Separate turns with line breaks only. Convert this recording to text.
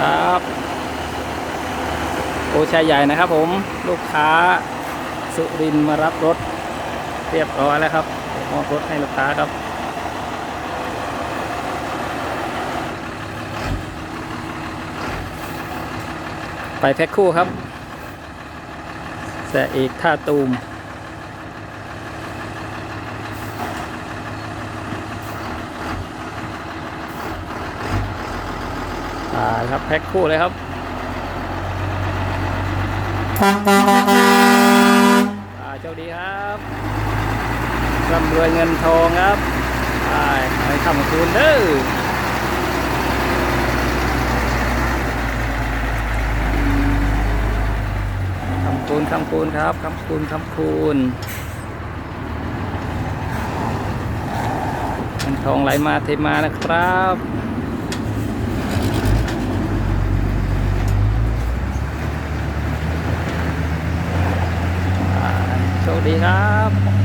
ครับโอชายใหญ่นะครับผมลูกค้าสุรินมารับรถ เรียบร้อยแล้วครับมอบรถให้ลูกค้าครับไปแพ็คคู่ครับ แต่เอกท่าตูม อ่าครับแพ็คคู่เลยครับอ่าโชคดีครับร่ำรวยเงินทองครับไปให้คำคูณเด้อคำคูณคำคูณครับคำคูณคำคูณเงินทองไหลมาเทมานะครับ วัสดีครับ